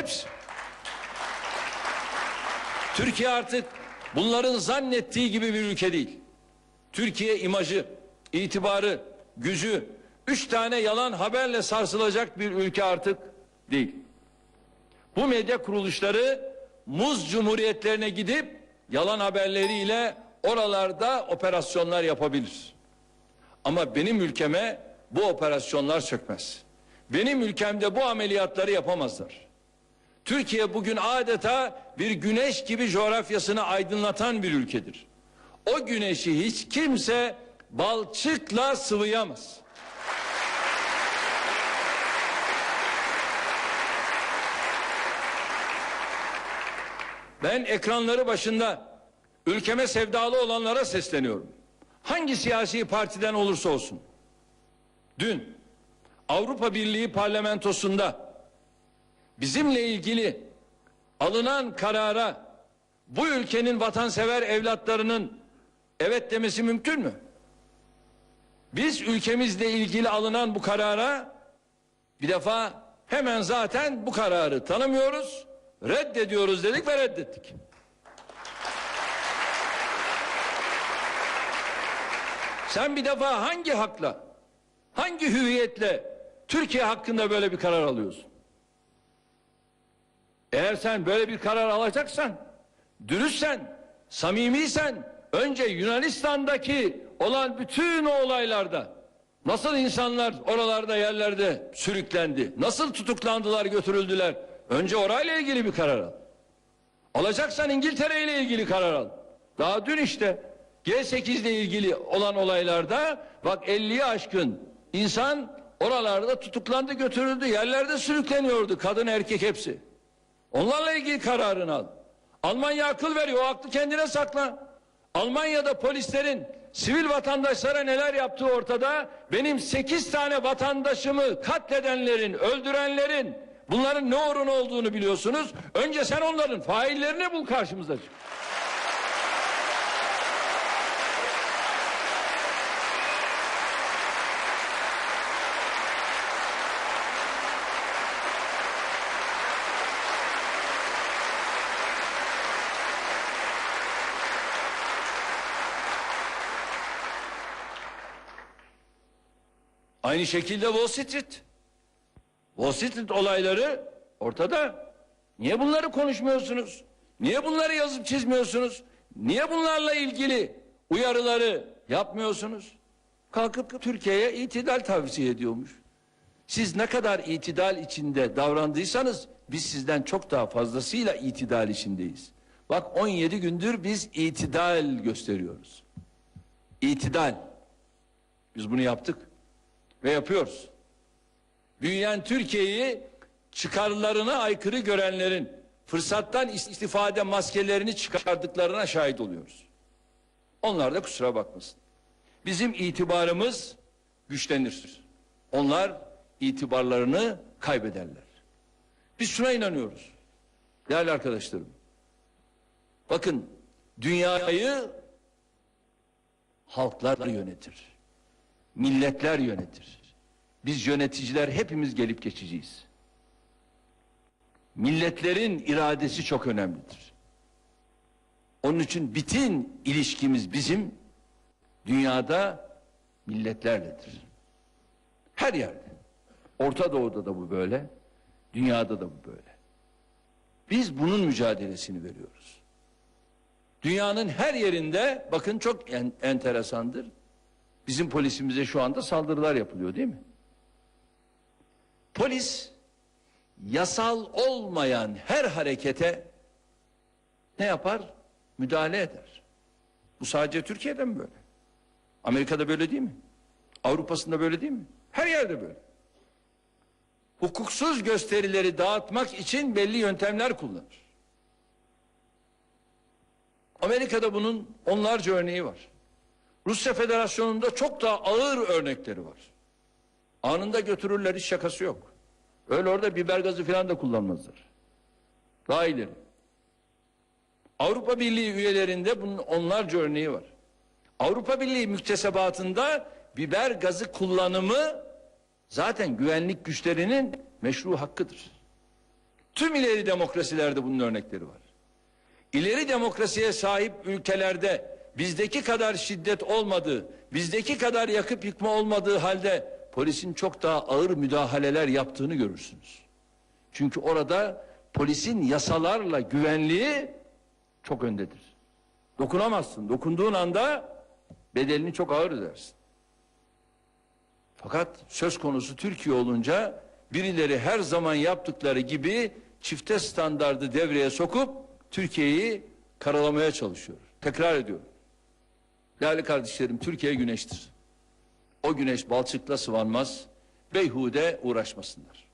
Hepsi. Türkiye artık bunların zannettiği gibi bir ülke değil. Türkiye imajı, itibarı, gücü, üç tane yalan haberle sarsılacak bir ülke artık değil. Bu medya kuruluşları muz cumhuriyetlerine gidip yalan haberleriyle oralarda operasyonlar yapabilir. Ama benim ülkeme bu operasyonlar çökmez. Benim ülkemde bu ameliyatları yapamazlar. Türkiye bugün adeta bir güneş gibi coğrafyasını aydınlatan bir ülkedir. O güneşi hiç kimse balçıkla sıvıyamaz. Ben ekranları başında ülkeme sevdalı olanlara sesleniyorum. Hangi siyasi partiden olursa olsun. Dün Avrupa Birliği parlamentosunda bizimle ilgili alınan karara bu ülkenin vatansever evlatlarının evet demesi mümkün mü? Biz ülkemizle ilgili alınan bu karara bir defa hemen zaten bu kararı tanımıyoruz, reddediyoruz dedik ve reddettik. Sen bir defa hangi hakla, hangi hüviyetle Türkiye hakkında böyle bir karar alıyorsun? Eğer sen böyle bir karar alacaksan, dürüstsen, samimiysen, önce Yunanistan'daki olan bütün o olaylarda nasıl insanlar oralarda yerlerde sürüklendi, nasıl tutuklandılar, götürüldüler, önce orayla ilgili bir karar al. Alacaksan İngiltere ile ilgili karar al. Daha dün işte G8 ile ilgili olan olaylarda bak 50'yi aşkın insan oralarda tutuklandı götürüldü yerlerde sürükleniyordu kadın erkek hepsi. Onlarla ilgili kararını al. Almanya akıl veriyor o aklı kendine sakla. Almanya'da polislerin sivil vatandaşlara neler yaptığı ortada. Benim 8 tane vatandaşımı katledenlerin, öldürenlerin bunların ne orun olduğunu biliyorsunuz. Önce sen onların faillerini bul karşımıza çık. Aynı şekilde Wall Street. Wall Street olayları ortada. Niye bunları konuşmuyorsunuz? Niye bunları yazıp çizmiyorsunuz? Niye bunlarla ilgili uyarıları yapmıyorsunuz? Kalkıp Türkiye'ye itidal tavsiye ediyormuş. Siz ne kadar itidal içinde davrandıysanız biz sizden çok daha fazlasıyla itidal içindeyiz. Bak 17 gündür biz itidal gösteriyoruz. İtidal. Biz bunu yaptık ve yapıyoruz. Büyüyen Türkiye'yi çıkarlarına aykırı görenlerin fırsattan istifade maskelerini çıkardıklarına şahit oluyoruz. Onlar da kusura bakmasın. Bizim itibarımız güçlenir. Onlar itibarlarını kaybederler. Biz şuna inanıyoruz. Değerli arkadaşlarım. Bakın dünyayı halklar yönetir. Milletler yönetir. Biz yöneticiler hepimiz gelip geçeceğiz. Milletlerin iradesi çok önemlidir. Onun için bütün ilişkimiz bizim dünyada milletlerledir. Her yerde. Orta Doğu'da da bu böyle, dünyada da bu böyle. Biz bunun mücadelesini veriyoruz. Dünyanın her yerinde bakın çok en, enteresandır. Bizim polisimize şu anda saldırılar yapılıyor değil mi? Polis yasal olmayan her harekete ne yapar? Müdahale eder. Bu sadece Türkiye'de mi böyle? Amerika'da böyle değil mi? Avrupa'sında böyle değil mi? Her yerde böyle. Hukuksuz gösterileri dağıtmak için belli yöntemler kullanır. Amerika'da bunun onlarca örneği var. Rusya Federasyonu'nda çok daha ağır örnekleri var. Anında götürürler hiç şakası yok. Öyle orada biber gazı falan da kullanmazlar. Daha ileri. Avrupa Birliği üyelerinde bunun onlarca örneği var. Avrupa Birliği müktesebatında biber gazı kullanımı zaten güvenlik güçlerinin meşru hakkıdır. Tüm ileri demokrasilerde bunun örnekleri var. İleri demokrasiye sahip ülkelerde bizdeki kadar şiddet olmadığı, bizdeki kadar yakıp yıkma olmadığı halde polisin çok daha ağır müdahaleler yaptığını görürsünüz. Çünkü orada polisin yasalarla güvenliği çok öndedir. Dokunamazsın. Dokunduğun anda bedelini çok ağır ödersin. Fakat söz konusu Türkiye olunca birileri her zaman yaptıkları gibi çifte standardı devreye sokup Türkiye'yi karalamaya çalışıyor. Tekrar ediyorum. Değerli kardeşlerim Türkiye güneştir. O güneş balçıkla sıvanmaz. Beyhude uğraşmasınlar.